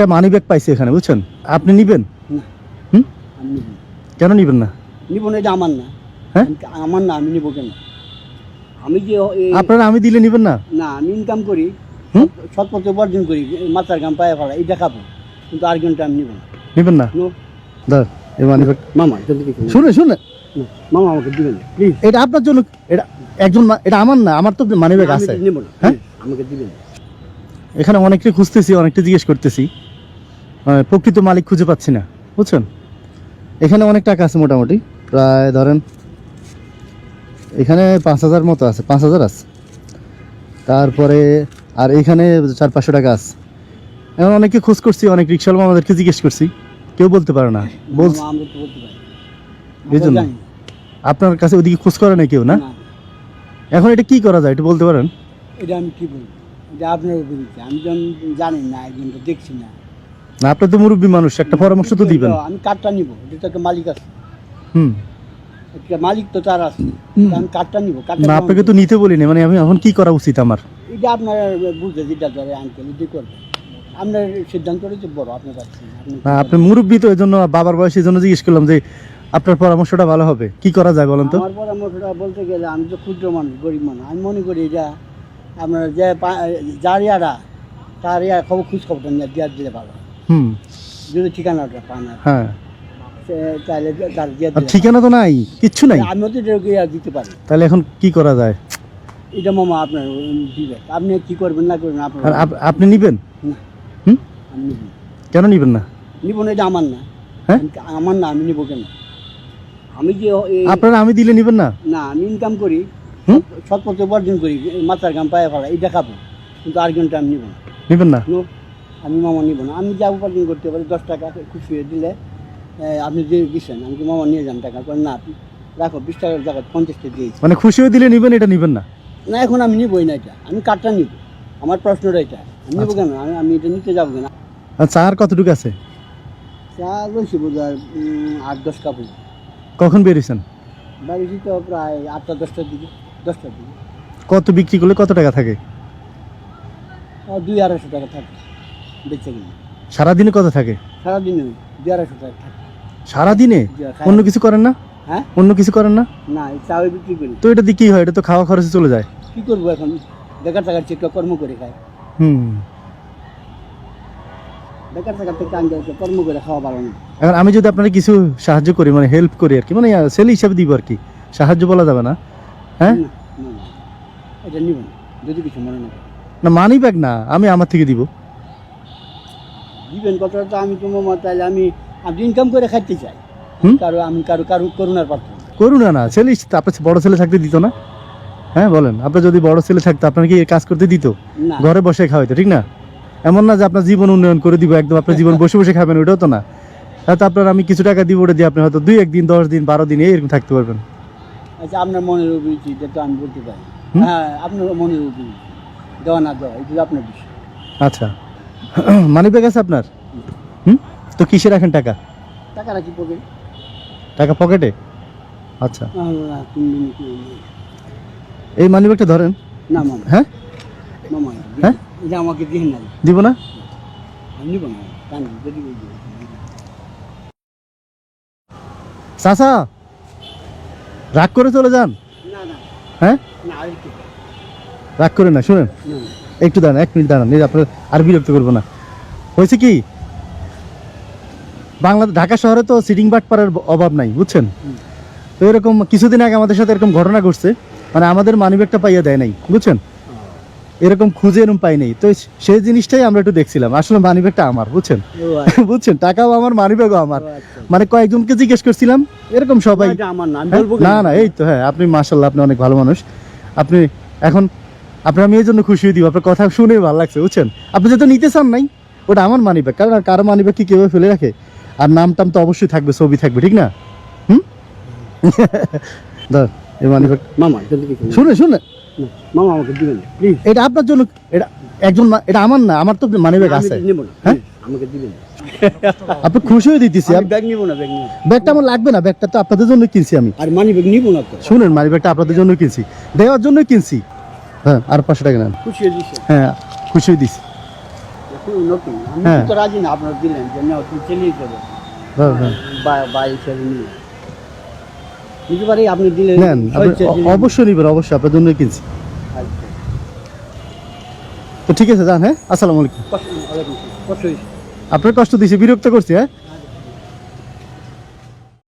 একটা money bag পাইছি এখানে বুঝছেন? আপনি নিবেন? হুম। কেন নিবেন না? নিব না এটা আমার না। হ্যাঁ? আমার না আমি নিব কেন? আমি যে আপনারা আমি দিলে নিবেন না? না আমি ইনকাম করি। হুম? সৎ উপার্জন করি মাথার গাম পায়ে ফেলা এটা খাব। কিন্তু আর্গুমেন্টটা আমি নিব না। নিবেন না? এই মানি ব্যাগ মামা। শুনে শুনে। মামা আমাকে দিবেন প্লিজ এটা আপনার জন্য এটা একজন এটা আমার না আমার তো মানি ব্যাগ আমি আছে। নিব না হ্যাঁ? আমাকে দিবেন। এখানে অনেকটা খুঁজতেছি অনেকটা জিজ্ঞেস করতেছি। প্রকৃত মালিক খুঁজে পাচ্ছি না বুঝছেন? এখানে অনেক টাকা আছে মোটামুটি প্রায় ধরেন এখানে পাঁচ হাজার মতো আছে পাঁচ হাজার আছে। তারপরে আর এখানে চার পাঁচশো টাকা আছে। এখন অনেকে খোঁজ করছি অনেক রিক্সাওয়ালা আমাদেরকে জিজ্ঞেস করছি কেউ বলতে পারে না। বল মামা, আমরা তো বলতে পারি এই জন্য? আপনার কাছে ওদিকে খোঁজ করে না কেউ না? এখন এটা কি করা যায় একটু বলতে পারেন। এটা আমি কি বলব? এটা আপনার আমি জানি না একজনটা দেখছি না না আপনি তো মুরব্বী মানুষ একটা পরামর্শ তো দিবেন। আমি কার্ডটা নিব তো একটা মালিক আছে। হুম। একটা মালিক তো তার আছে আমি কার্ডটা নিব না আপনাকে তো নিতে বলিনি মানে আমি এখন কি করা উচিত আমার? এটা আপনার বুঝতে যেটা ধরে আঙ্কেল এটি করবে। আপনার সিদ্ধান্ত রয়েছে বড় আপনার কাছে। না আপনি মুরব্বী তো এই জন্য বাবার বয়স এই জন্য জিজ্ঞেস করলাম যে আপনার পরামর্শটা ভালো হবে কি করা যায় বলেন তো? আমার পরামর্শটা বলতে গেলে আমি তো ক্ষুদ্র মানুষ গরিব মানুষ আমি মনে করি এটা আপনার যে যার ইয়ারা তার ইয়া খবর খোঁজ খবরটা নিয়ে দেওয়া দিলে ভালো। হুম। যদি ঠিকানাটা পান হ্যাঁ। তার দিয়ে আর ঠিকানা তো নাই কিচ্ছু নাই? আমিও তো দিতে পারি। তাহলে এখন কি করা যায়? এটা মামা আপনার আপনি কি করবেন না করবেন আপনার আপনি নিবেন? হুম। আমি কেন নিবেন না? নিব না এটা আমার না। হ্যাঁ? আমার না আমি নিব কেন? আমি যে আপনারা আমি দিলে নিবেন না? না আমি ইনকাম করি। হুম? সৎ উপার্জন করি। মাথার গাম পায়ে ফেলা এটা খাব। কিন্তু আর্গুমেন্টটা আমি নিব নিবেন না? নো। আমি মামা নিব না। আমি যা উপার্জন করতে পারি দশ টাকা খুশি হয়ে দিলে আপনি যে দিচ্ছেন আমি কি মামা নিয়ে যান টাকা? বলেন, না আপনি রাখো বিশ টাকার জায়গায় পঞ্চাশটা দিয়েছি মানে খুশি হয়ে দিলে নিবেন এটা নিবেন না? না এখন আমি নিবই না এটা। আমি কার্ডটা নিব। আমার প্রশ্নটা এটা। আমি নেব কেন? আমি আমি এটা নিতে যাব কেন? আর চার কতটুকু আছে? চা লইছি বোধ হয় আট দশ কাপড়। কখন বেরিয়েছেন? বেরিয়েছি তো প্রায় আটটা দশটার দিকে দশটার দিকে। কত বিক্রি করলে কত টাকা থাকে? আর দুই আড়াইশো টাকা থাকে। বেচে কিনে সারাদিনে কত থাকে? সারাদিনে দুই আড়াইশো টাকা থাকে। সারাদিনে? অন্য কিছু করেন না? হ্যাঁ? অন্য কিছু করেন না? না বিক্রি করি। তো এটা দিয়ে কি হয়? এটা তো খাওয়া খরচে চলে যায়। কি করব এখন? বেকার কর্ম করে খায় হুম। বেকার থেকে আনতে কর্ম করে খাওয়া ভালো না। এখন আমি যদি আপনাকে কিছু সাহায্য করি মানে হেল্প করি আর কি মানে সেল হিসাবে দিব আর কি সাহায্য বলা যাবে না? হ্যাঁ। এটা নিব যদি কিছু মনে না না মানি ব্যাগ না আমি আমার থেকে দিব। দিবেন কথাটা আমি তোমার মত তাহলে আমি আমি ইনকাম করে খাইতে চাই। হুম? কারও আমি কারও কারও করুণার পাত্র না। করুন না ছেলে আপনার বড় ছেলে থাকতে দিত না? হ্যাঁ বলেন আপনার যদি বড় ছেলে থাকতো আপনার কি এই কাজ করতে দিত? না। ঘরে বসে খাওয়াইতো ঠিক না? এমন না যে আপনার জীবন উন্নয়ন করে দিব একদম আপনার জীবন বসে বসে খাবেন ওটাও তো না। হয়তো আপনার আমি কিছু টাকা দিব ওটা দিয়ে আপনি হয়তো দুই একদিন দশ দিন বারো দিন এরকম থাকতে পারবেন। আচ্ছা আপনার মনের অভিরুচি এটা তো আমি বলতে পারি। হুম? হ্যাঁ আপনার মনের অভিরুচি। দেওয়া না দেওয়া এটা আপনার বিষয়। আচ্ছা। মানি ব্যাগ আছে আপনার? হুম? তো কিসে রাখেন টাকা? টাকা রাখি পড়বে টাকা পকেটে আচ্ছা। এই মানি ব্যাগটা ধরেন। না মামা। হ্যাঁ? মামা হ্যাঁ? এটা আমাকে দিন না দিব না? আমি নিব না জানি যদি বলব। চাচা রাগ করে চলে যান। না না। হ্যাঁ? না রাগ করে না শুনেন। না। একটু দাঁড়ান এক মিনিট দাঁড়ান এই আপনার আর বিরক্ত করব না। হয়েছে কি? বাংলাদেশ ঢাকা শহরে তো সিটিং বাটপাড়ের অভাব নাই বুঝছেন? তো এরকম কিছুদিন আগে আমাদের সাথে এরকম ঘটনা ঘটছে মানে আমাদের মানিব্যাগটা পাইয়া দেয় নাই বুঝছেন? এরকম খুঁজে এরকম পাই নাই তো সেই জিনিসটাই আমরা একটু দেখছিলাম আসলে মানিব্যাগটা আমার বুঝছেন? আচ্ছা, বুঝছেন? টাকাও আমার মানিব্যাগও আমার। আচ্ছা। মানে কয়েকজনকে জিজ্ঞেস করছিলাম এরকম সবাই। না হ্যাঁ? না এই তো হ্যাঁ আপনি মাশাল্লাহ আপনি অনেক ভালো মানুষ। আপনি এখন আপনার আমি এই জন্য খুশি হয়ে দিব আপনার কথা শুনে ভালো লাগছে বুঝছেন? আপনি যেহেতু নিতে চান নাই ওটা আমার মানি ব্যাগ কারণ কারও মানি ব্যাগ কি কেউ ফেলে রাখে? আর নাম টাম তো অবশ্যই থাকবে ছবি থাকবে ঠিক না? হুম? এই মানি ব্যাগ মামা জলদি কিছু না। শুনে শুনে। মামা আমাকে দিবেন প্লিজ এটা আপনার জন্য এটা একজন এটা আমার না আমার তো মানি ব্যাগ আছে। হ্যাঁ? আমাকে দিবেন আপনি খুশি হয়ে দিতেছি আমি ব্যাগ নিব না ব্যাগ নিব ব্যাগটা আমার লাগবে না ব্যাগটা তো আপনাদের জন্য কিনছি আমি। আর মানি ব্যাগ নিব না তো। শুনেন মানি ব্যাগটা আপনাদের জন্য কিনছি। দেওয়ার জন্যই কিনছি। হ্যাঁ আর পাঁচশো টাকা নেন। হয়ে খুশি দিছি। হ্যাঁ। রাজি না আপনার দিলেন যে না তুমি চালিয়ে যাবে হ্যাঁ, আপনি দিলেন। অবশ্যই নিবেন অবশ্যই আপনার কিনছি। আচ্ছা। তো ঠিক আছে যান হ্যাঁ আসসালামু আলাইকুম। আপনার কষ্ট দিয়েছি বিরক্ত করছি হ্যাঁ।